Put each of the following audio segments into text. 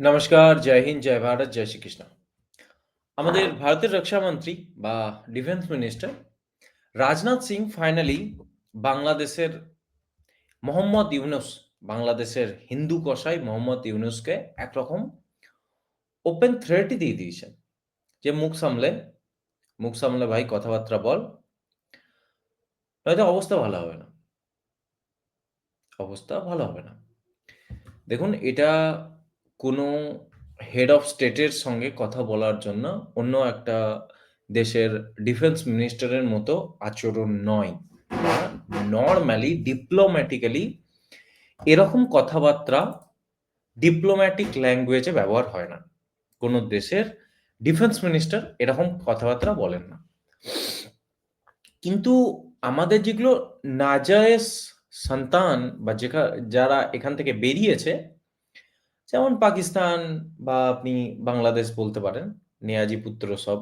নমস্কার, জয় হিন্দ, জয় ভারত, জয় শ্রীকৃষ্ণ। আমাদের ভারতের রক্ষামন্ত্রী বা defence minister Rajnath Singh finally বাংলাদেশের মোহাম্মদ ইউনুস, বাংলাদেশের হিন্দু কসাই মোহাম্মদ ইউনুসকে একরকম ওপেন থ্রেটই দিয়ে দিয়েছেন। যে মুখ সামলে, মুখ সামলে ভাই কথাবার্তা বল। নয়তো অবস্থা ভালো হবে না। অবস্থা ভালো হবে না। দেখুন এটা কোনো হেড অফ স্টেটের সঙ্গে কথা বলার জন্য অন্য একটা দেশের ডিফেন্স মিনিস্টারের মতো আচরণ নয়। নরমালি ডিপ্লোম্যাটিক্যালি এরকম কথাবার্তা ডিপ্লোম্যাটিক ল্যাঙ্গুয়েজে ব্যবহার হয় না। কোনো দেশের ডিফেন্স মিনিস্টার এরকম কথাবার্তা বলেন না। কিন্তু আমাদের যেগুলো নাজায়েজ সন্তান বা যারা এখান থেকে বেরিয়েছে, যেমন পাকিস্তান বা আপনি বাংলাদেশ বলতে পারেন, নেয়াজি পুত্র সব।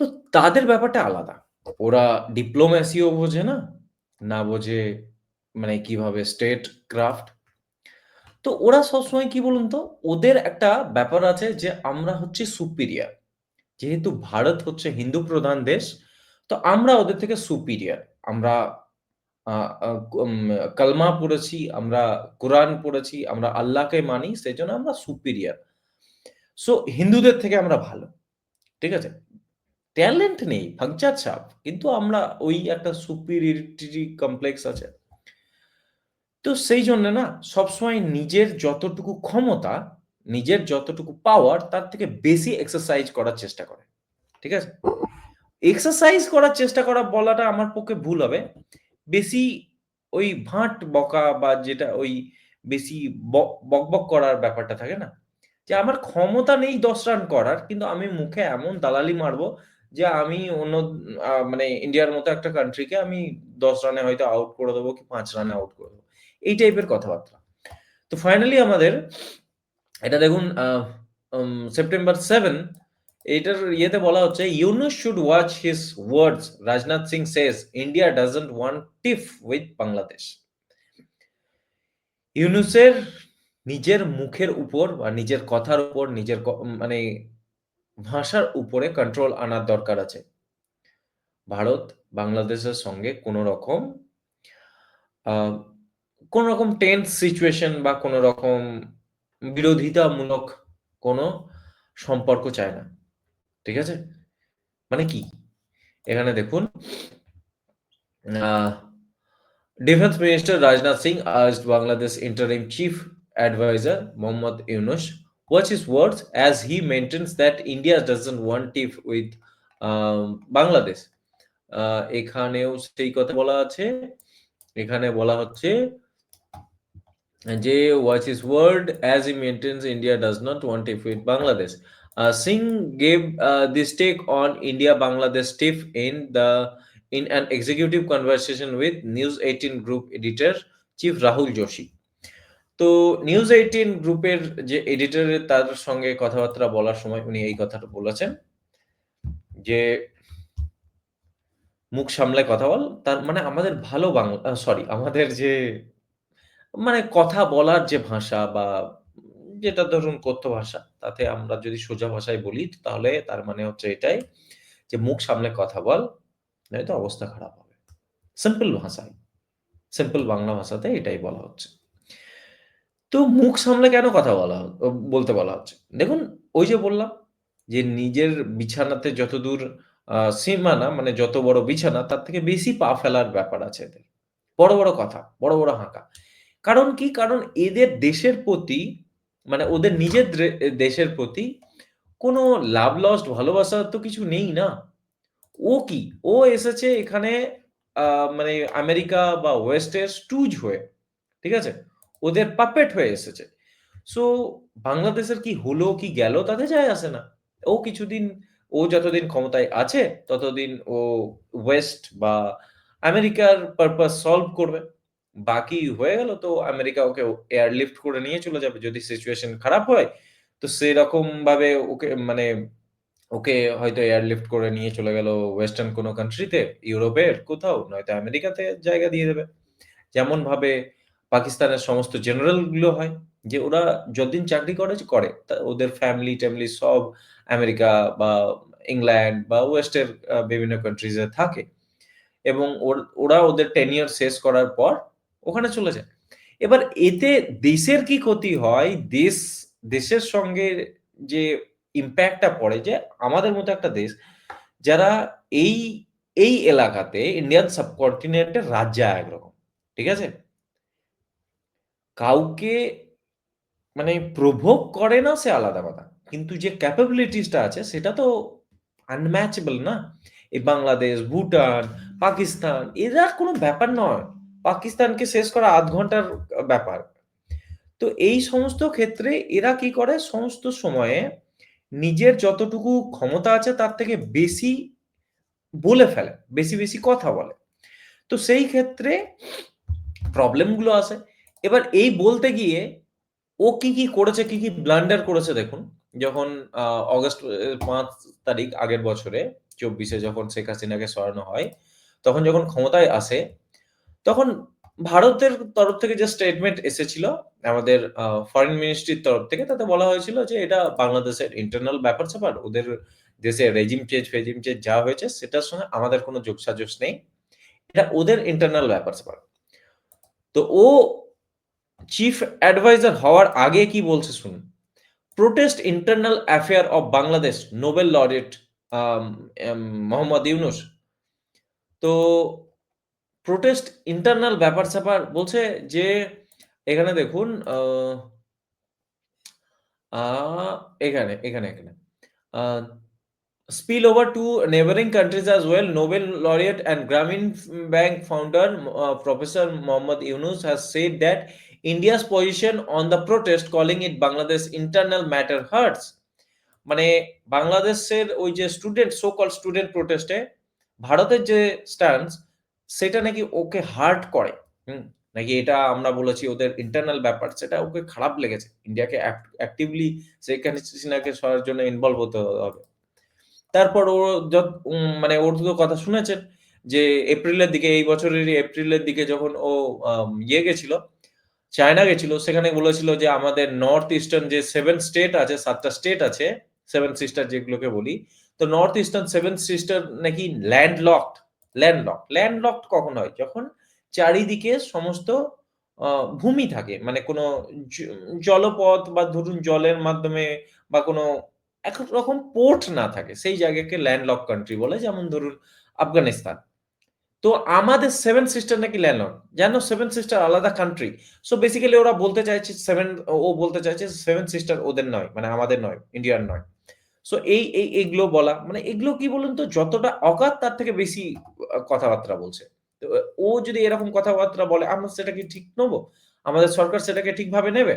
তো তাদের ব্যাপারটা আলাদা। ওরা ডিপ্লোম্যাসিও বোঝে না, না বোঝে মানে কীভাবে স্টেট ক্রাফট। তো ওরা সবসময় কি বলুন তো? ওদের একটা ব্যাপার আছে যে আমরা হচ্ছে সুপিরিয়ার যেহেতু ভারত হচ্ছে হিন্দু প্রধান দেশ, তো আমরা ওদের থেকে সুপিরিয়ার আমরা কালমা পড়েছি, আমরা কোরআন পড়েছি, আমরা আল্লাহকে মানি, সেই জন্য আমরা সুপিরিয়ার সো হিন্দুদের থেকে আমরা ভালো। ঠিক আছে? ট্যালেন্ট নেই, ভাগচার সাব। কিন্তু আমরা ওই একটা সুপিরিয়রিটি কমপ্লেক্স আছে। তো সেই জন্য না সবসময় নিজের যতটুকু ক্ষমতা, নিজের যতটুকু পাওয়ার তার থেকে বেশি এক্সারসাইজ করার চেষ্টা করে। ঠিক আছে? এক্সারসাইজ করার চেষ্টা করা বলাটা আমার পক্ষে ভুল হবে। বেশি ওই ভাঁট বকা বা যেটা ওই বেশি বকবক করার ব্যাপারটা থাকে না? যে আমার ক্ষমতা নেই ১০ রান করার, কিন্তু আমি মুখে এমন দালালি মারবো যে আমি অন্য মানে ইন্ডিয়ার মতো একটা কান্ট্রিকে আমি ১০ রানে হয়তো আউট করে দেবো কি পাঁচ রানে আউট করে দেবো। এই টাইপের কথাবার্তা। তো ফাইনালি আমাদের এটা দেখুন সেপ্টেম্বর 7 এটার ইয়েতে বলা হচ্ছে, "Yunus should watch his words" Rajnath Singh says, "India doesn't want tiff with Bangladesh." ইউনুসের নিজের মুখের উপর বা নিজের কথার উপর নিজের মানে ভাষার উপরে কন্ট্রোল আনার দরকার আছে। ভারত বাংলাদেশের সঙ্গে কোন রকম কোন রকম টেন্স সিচুয়েশন বা কোন রকম বিরোধিতামূলক কোন সম্পর্ক চায় না। ঠিক আছে? মানে কি? এখানে দেখুন ডিফেন্স মিনিস্টার রাজনাথ সিং আজ Bangladesh interim chief adviser Mohammad Yunus watch his words as he maintains that India doesn't want if with Bangladesh এখানেও সেই কথা বলা আছে। এখানে বলা হচ্ছে যে watch his word as he maintains India does not want if with Bangladesh Uh, Singh gave uh, this take on India-Bangladesh tiff in the in an executive conversation with News 18 Group editor Chief Rahul Joshi. তো news 18 গ্রুপের যে editor তার সঙ্গে কথাবার্তা বলার সময় উনি এই কথাটা বলেছেন। যে মুখ সামলায় কথা বল। তার মানে আমাদের ভালো বাংলা সরি আমাদের যে মানে কথা বলার যে ভাষা বা যেটা ধরুন কথ্য ভাষা, তাতে আমরা যদি সোজা ভাষায় বলি তাহলে তার মানে হচ্ছে এটাই যে মুখ সামনে কথা বল, নয়তো অবস্থা খারাপ হবে। সিম্পল ভাষায়। সিম্পল বাংলা ভাষাতে এটাই বলা হচ্ছে। তো মুখ সামলে কেন কথা বলা বলতে বলা হচ্ছে? দেখুন ওই যে বললাম যে নিজের বিছানাতে যতদূর সীমানা মানে যত বড় বিছানা তার থেকে বেশি পা ফেলার ব্যাপার আছে এদের। বড়, বড় কথা, বড়, বড় হাঁকা। কারণ কি? কারণ এদের দেশের প্রতি মানে ওদের নিজের দেশের প্রতি কোনো লাভ লস্ট ভালোবাসা তো কিছু নেই না। ও কি? ও এসেছে এখানে মানে আমেরিকা বা ওয়েস্টের স্টুজ হয়ে। ঠিক আছে? ওদের পাপেট হয়ে এসেছে। সো বাংলাদেশের কি হলো, কি গেল, তাতে যায় আসে না। ও কিছুদিন, ও যতদিন ক্ষমতায় আছে, ততদিন ও ওয়েস্ট বা আমেরিকার পারপাস সলভ করবে। বাকি হয়ে গেল তো আমেরিকা ওকে এয়ারলিফট করে নিয়ে চলে যাবে। যদি সিচুয়েশন খারাপ হয় তো সেরকমভাবে ওকে মানে ওকে হয়তো এয়ারলিফট করে নিয়ে চলে গেল ওয়েস্টার্ন কোনো কান্ট্রিতে, ইউরোপের কোথাও নয়তো আমেরিকাতে জায়গা দিয়ে দেবে। যেমন ভাবে পাকিস্তানের সমস্ত জেনারেলগুলো হয়। যে ওরা যতদিন চাকরি করে করে। ওদের ফ্যামিলি-ট্যামিলি সব আমেরিকা বা ইংল্যান্ড বা ওয়েস্টের বিভিন্ন কান্ট্রিজে থাকে। এবং ওরা ওদের টেন ইয়ার শেষ করার পর ওখানে চলে যায়। এবার এতে দেশের কি ক্ষতি হয়? দেশ দেশের সঙ্গে যে ইম্প্যাক্টটা পড়ে যে আমাদের মতো একটা দেশ যারা এই, এই এলাকাতে ইন্ডিয়ান সাবকন্টিনেন্ট এর রাজা একরকম। ঠিক আছে? কাউকে মানে প্রভোগ করে না সে আলাদা কথা। কিন্তু যে ক্যাপাবিলিটিসটা আছে সেটা তো আনম্যাচেবল না? এই বাংলাদেশ, ভুটান, পাকিস্তান এরা কোনো ব্যাপার নয়। পাকিস্তানকে শেষ করা আধ ঘণ্টার ব্যাপার। তো এই সমস্ত ক্ষেত্রে এরা কি করে সমস্ত সময়ে নিজের যতটুকু ক্ষমতা আছে তার থেকে বেশি বলে ফেলে। বেশি, বেশি কথা বলে। তো সেই ক্ষেত্রে প্রবলেমগুলো আসে। এবার এই বলতে গিয়ে ও কি, কি করেছে, কি, কি ব্লান্ডার করেছে দেখুন। যখন অগাস্ট ৫ তারিখ আগের বছরে চব্বিশে যখন শেখ হাসিনাকে সরানো হয়, তখন যখন ক্ষমতায় আসে, তখন ভারতের তরফ থেকে যে স্টেটমেন্ট এসেছিল, আমাদের ফরেন মিনিস্ট্রির তরফ থেকে, তাতে বলা হয়েছিল যে এটা বাংলাদেশের ইন্টারনাল ব্যাপার-স্যাপার। ওদের দেশে রেজিম চেঞ্জ ফেজিম চেঞ্জ যা হয়েছে, সেটার সঙ্গে আমাদের কোন যোগসাজশ নেই। এটা ওদের ইন্টারনাল ব্যাপার-স্যাপার। তো ও চিফ অ্যাডভাইজার হওয়ার আগে কি বলছে শুনুন। Protest internal affair of Bangladesh Nobel laureate Mohammad Yunus. তো প্রোটেস্ট ইন্টারনাল ব্যাপার স্যাপার বলছে যে, এখানে দেখুন এখানে এখানে এখানে spill over to neighbouring countries as well Nobel laureate and Grameen bank founder professor Mohammad Yunus has said that India's position on the protest calling it Bangladesh internal matter hurts মানে বাংলাদেশের ওই যে স্টুডেন্ট সো কল স্টুডেন্ট প্রোটেস্টে ভারতের যে stands সেটা নাকি ওকে heart করে। হুম? নাকি এটা আমরা বলেছি ওদের ইন্টারনাল ব্যাপার সেটা ওকে খারাপ লেগেছে। ইন্ডিয়াকে অ্যাক্টিভলি শেখ হাসিনাকে সরার জন্য ইনভলভ হতে হবে। তারপর ও যত মানে ওর তো কথা শুনেছেন যে এপ্রিলের দিকে এই বছরের এপ্রিলের দিকে যখন ও ইয়ে গেছিল, চায়না গেছিল সেখানে বলেছিল যে আমাদের নর্থ ইস্টার্ন যে সেভেন স্টেট আছে সাতটা স্টেট আছে, সেভেন সিস্টার যেগুলোকে বলি। তো নর্থ ইস্টার্ন সেভেন সিস্টার নাকি ল্যান্ডলকড, ল্যান্ডলকড। ল্যান্ডলক কখন হয়? যখন চারিদিকে সমস্ত ভূমি থাকে। মানে কোনো জলপথ বা ধরুন জলের মাধ্যমে বা কোনো এক রকম পোর্ট না থাকে। সেই জায়গাকে ল্যান্ডলক কান্ট্রি বলে। যেমন ধরুন আফগানিস্তান। তো আমাদের সেভেন সিস্টার নাকি ল্যান্ডলক। যেন সেভেন সিস্টার আলাদা কান্ট্রি। সো বেসিক্যালি ওরা বলতে চাইছে সেভেন ও বলতে চাইছে সেভেন সিস্টার ওদের নয়। মানে আমাদের নয়, ইন্ডিয়ার নয়। সো এই এই এগুলো বলা মানে এগুলো কি বলুন তো, যতটা অকাত তার থেকে বেশি কথাবার্তা বলছে। ও যদি এরকম কথাবার্তা বলে, আমরা সেটাকে ঠিক নেব? আমাদের সরকার সেটাকে ঠিকভাবে নেবে?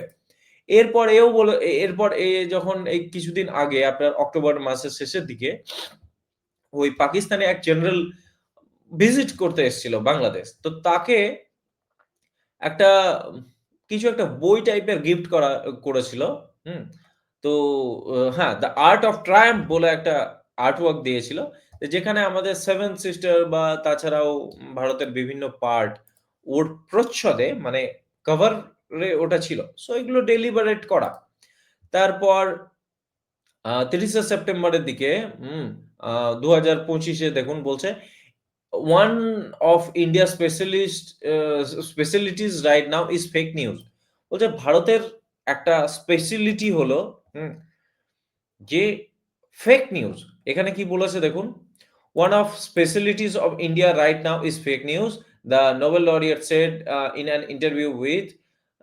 এরপর এও বলে এরপর এ যখন এই কিছুদিন আগে, আপনার অক্টোবর মাসের শেষের দিকে, ওই পাকিস্তানে এক জেনারেল ভিজিট করতে এসেছিল বাংলাদেশ। তো তাকে একটা, কিছু একটা বই টাইপের গিফট করা, করেছিল। হুম? তো হ্যাঁ, 'দ্য আর্ট অফ ট্রায়াম্ফ' বলে একটা আর্ট ওয়ার্ক দিয়েছিল। যেখানে আমাদের সেভেন সিস্টার বা তাছাড়াও ভারতের বিভিন্ন পার্ট ওর প্রচ্ছদে মানে কভার ওটা ছিল। সো এগুলো ডেলিবারেট করা। তারপর তিরিশে সেপ্টেম্বরের দিকে হুম, আ ২০২৫ এ দেখুন বলছে, "one of India specialist specialities right now is fake news." বলছে ভারতের একটা স্পেশালিটি হলো যে ফেক নিউজ। এখানে কি বলেছে দেখুন, "one of specialities of India right now is fake news. The Nobel said uh, in an interview with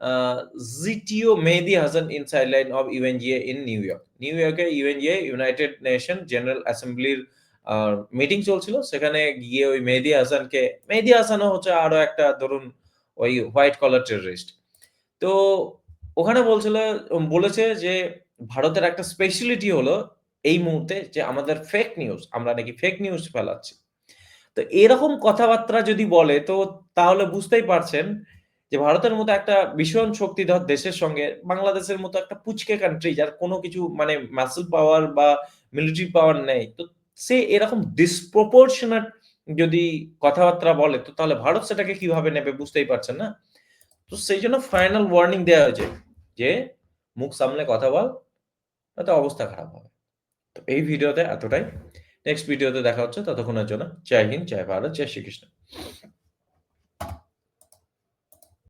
uh, ZTO Mehdi Hasan in sideline of UNGA in New York." নিউ ইয়র্কে UNGA United Nation General অ্যাসেম্বলির meeting চলছিল। সেখানে গিয়ে ওই মেহেদি হাসানকে মেহেদি হাসানও হচ্ছে আরও একটা ধরুন ওই হোয়াইট কলার টেররিস্ট। তো ওখানে বলছিল বলেছে যে ভারতের একটা স্পেশালিটি হলো এই মুহূর্তে যে আমাদের ফেক নিউজ। আমরা নাকি ফেক নিউজ ফেলাচ্ছি। তো এরকম কথাবার্তা যদি বলে, তো তাহলে বুঝতেই পারছেন যে ভারতের মতো একটা ভীষণ শক্তিধর দেশের সঙ্গে বাংলাদেশের মতো একটা পুচকে কান্ট্রি যার কোনো কিছু মানে মাসল পাওয়ার বা মিলিটারি পাওয়ার নেই। তো সে এরকম ডিসপ্রপোর্শনেট যদি কথাবার্তা বলে, তো তাহলে ভারত সেটাকে কীভাবে নেবে বুঝতেই পারছেন না? তো সেই জন্য ফাইনাল ওয়ার্নিং দেওয়া হয়েছে। যে, মুখ সামলে কথা বল তাতে অবস্থা খারাপ হবে। তো এই ভিডিওতে এতটাই। নেক্সট ভিডিওতে দেখা হচ্ছে ততক্ষণের জন্য। জয় হিন্দ, জয় ভারত, জয় শ্রীকৃষ্ণ।